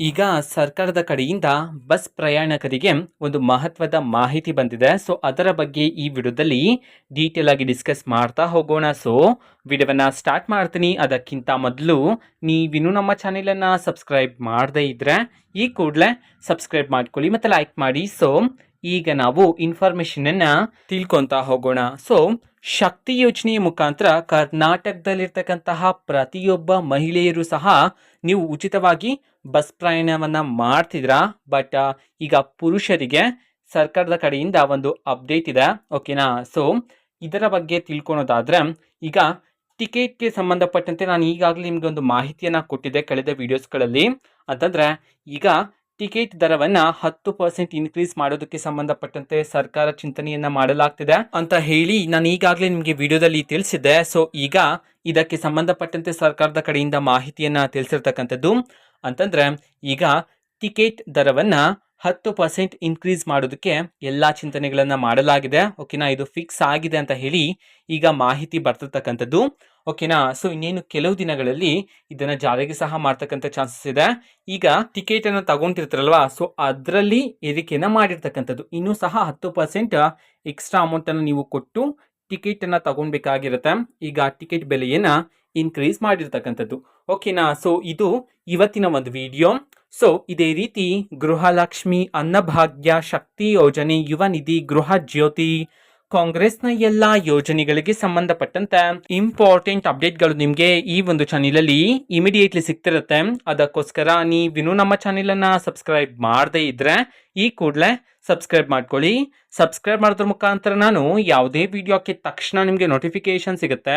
ಈಗ ಸರ್ಕಾರದ ಕಡೆಯಿಂದ ಬಸ್ ಪ್ರಯಾಣಿಕರಿಗೆ ಒಂದು ಮಹತ್ವದ ಮಾಹಿತಿ ಬಂದಿದೆ. ಸೊ ಅದರ ಬಗ್ಗೆ ಈ ವಿಡಿಯೋದಲ್ಲಿ ಡೀಟೇಲ್ ಆಗಿ ಡಿಸ್ಕಸ್ ಮಾಡ್ತಾ ಹೋಗೋಣ. ಸೊ ವಿಡಿಯೋವನ್ನ ಸ್ಟಾರ್ಟ್ ಮಾಡ್ತೀನಿ. ಅದಕ್ಕಿಂತ ಮೊದಲು ನೀವಿನ್ನೂ ನಮ್ಮ ಚಾನೆಲನ್ನು ಸಬ್ಸ್ಕ್ರೈಬ್ ಮಾಡದೇ ಇದ್ದರೆ ಈ ಕೂಡಲೇ ಸಬ್ಸ್ಕ್ರೈಬ್ ಮಾಡ್ಕೊಳ್ಳಿ ಮತ್ತು ಲೈಕ್ ಮಾಡಿ. ಸೊ ಈಗ ನಾವು ಇನ್ಫಾರ್ಮೇಷನನ್ನು ತಿಳ್ಕೊತಾ ಹೋಗೋಣ. ಸೊ ಶಕ್ತಿ ಯೋಜನೆಯ ಮುಖಾಂತರ ಕರ್ನಾಟಕದಲ್ಲಿರ್ತಕ್ಕಂತಹ ಪ್ರತಿಯೊಬ್ಬ ಮಹಿಳೆಯರು ಸಹ ನೀವು ಉಚಿತವಾಗಿ ಬಸ್ ಪ್ರಯಾಣವನ್ನು ಮಾಡ್ತಿದ್ರಾ? ಬಟ್ ಈಗ ಪುರುಷರಿಗೆ ಸರ್ಕಾರದ ಕಡೆಯಿಂದ ಒಂದು ಅಪ್ಡೇಟ್ ಇದೆ. ಓಕೆನಾ ಸೊ ಇದರ ಬಗ್ಗೆ ತಿಳ್ಕೊಳೋದಾದ್ರೆ, ಈಗ ಟಿಕೆಟ್ಗೆ ಸಂಬಂಧಪಟ್ಟಂತೆ ನಾನು ಈಗಾಗಲೇ ನಿಮಗೆ ಒಂದು ಮಾಹಿತಿಯನ್ನು ಕೊಟ್ಟಿದ್ದೆ ಕಳೆದ ವೀಡಿಯೋಸ್ಗಳಲ್ಲಿ ಅಂತಂದರೆ, ಈಗ ಟಿಕೆಟ್ ದರವನ್ನ ಹತ್ತು ಪರ್ಸೆಂಟ್ ಇನ್ಕ್ರೀಸ್ ಮಾಡೋದಕ್ಕೆ ಸಂಬಂಧಪಟ್ಟಂತೆ ಸರ್ಕಾರ ಚಿಂತನೆಯನ್ನ ಮಾಡಲಾಗ್ತಿದೆ ಅಂತ ಹೇಳಿ ನಾನು ಈಗಾಗಲೇ ನಿಮಗೆ ವಿಡಿಯೋದಲ್ಲಿ ತಿಳಿಸಿದ್ದೆ. ಸೊ ಈಗ ಇದಕ್ಕೆ ಸಂಬಂಧಪಟ್ಟಂತೆ ಸರ್ಕಾರದ ಕಡೆಯಿಂದ ಮಾಹಿತಿಯನ್ನ ತಿಳಿಸಿರ್ತಕ್ಕಂಥದ್ದು ಅಂತಂದ್ರೆ, ಈಗ ಟಿಕೆಟ್ ದರವನ್ನ ಹತ್ತು ಪರ್ಸೆಂಟ್ ಇನ್ಕ್ರೀಸ್ ಮಾಡೋದಕ್ಕೆ ಎಲ್ಲ ಚಿಂತನೆಗಳನ್ನು ಮಾಡಲಾಗಿದೆ. ಓಕೆನಾ? ಇದು ಫಿಕ್ಸ್ ಆಗಿದೆ ಅಂತ ಹೇಳಿ ಈಗ ಮಾಹಿತಿ ಬರ್ತಿರ್ತಕ್ಕಂಥದ್ದು ಓಕೆನಾ? ಸೊ ಇನ್ನೇನು ಕೆಲವು ದಿನಗಳಲ್ಲಿ ಇದನ್ನು ಜಾರಿಗೆ ಸಹ ಮಾಡ್ತಕ್ಕಂಥ ಚಾನ್ಸಸ್ ಇದೆ. ಈಗ ಟಿಕೆಟ್ ಅನ್ನು ಸೊ ಅದರಲ್ಲಿ ಏರಿಕೆಯನ್ನು ಮಾಡಿರ್ತಕ್ಕಂಥದ್ದು. ಇನ್ನೂ ಸಹ ಹತ್ತು ಪರ್ಸೆಂಟ್ ಎಕ್ಸ್ಟ್ರಾ ಅಮೌಂಟನ್ನು ನೀವು ಕೊಟ್ಟು ಟಿಕೆಟ್ ಅನ್ನ ತಗೊಳ್ಬೇಕಾಗಿರುತ್ತೆ ಈಗ ಟಿಕೆಟ್ ಬೆಲೆಯನ್ನ ಇನ್ಕ್ರೀಸ್ ಮಾಡಿರ್ತಕ್ಕಂಥದ್ದು. ಓಕೆನಾ ಸೊ ಇದು ಇವತ್ತಿನ ಒಂದು ವಿಡಿಯೋ ಸೊ ಇದೇ ರೀತಿ ಗೃಹಲಕ್ಷ್ಮಿ ಅನ್ನಭಾಗ್ಯ ಶಕ್ತಿ ಯೋಜನೆ, ಯುವ ನಿಧಿ, ಗೃಹ ಜ್ಯೋತಿ, ಕಾಂಗ್ರೆಸ್ನ ಎಲ್ಲ ಯೋಜನೆಗಳಿಗೆ ಸಂಬಂಧಪಟ್ಟಂತೆ ಇಂಪಾರ್ಟೆಂಟ್ ಅಪ್ಡೇಟ್ಗಳು ನಿಮಗೆ ಈ ಒಂದು ಚಾನೆಲಲ್ಲಿ ಇಮಿಡಿಯೇಟ್ಲಿ ಸಿಗ್ತಿರುತ್ತೆ. ಅದಕ್ಕೋಸ್ಕರ ನೀವು ನಮ್ಮ ಚಾನೆಲನ್ನು ಸಬ್ಸ್ಕ್ರೈಬ್ ಮಾಡದೇ ಇದ್ರೆ ಈ ಕೂಡಲೇ ಸಬ್ಸ್ಕ್ರೈಬ್ ಮಾಡ್ಕೊಳ್ಳಿ. ಸಬ್ಸ್ಕ್ರೈಬ್ ಮಾಡಿದ್ರ ಮುಖಾಂತರ ನಾನು ಯಾವುದೇ ವಿಡಿಯೋಕ್ಕೆ ತಕ್ಷಣ ನಿಮಗೆ ನೋಟಿಫಿಕೇಶನ್ ಸಿಗುತ್ತೆ.